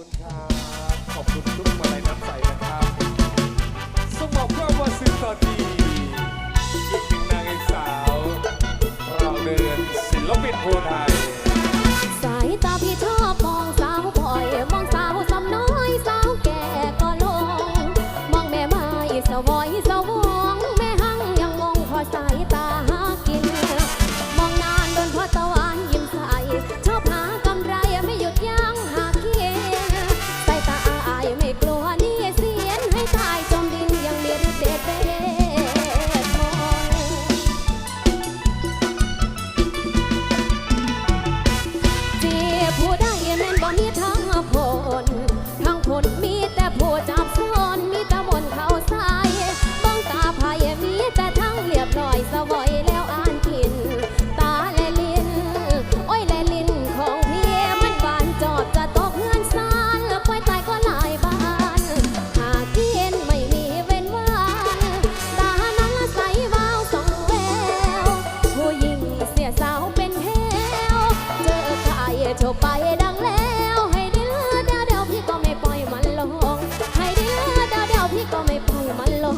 คุณครับ ขอบคุณทุกมาลัยน้ำใสนะครับสมบอกว่าวันสื่อต่อดีอีกหนึ่งนางเอกสาว เราเดินศิลปินโพไทย สายตาพี่ชอบมองสาวบ่อย มองสาวสำน้อยสาวแก่ก็ลง มองแม่ไม้สาวอย เธไปดังแล้ว ให้เดือดเดียวพี่ก็ไม่ปล่อยมันลง ให้เดือดเดียวพี่ก็ไม่ปล่อยมันลง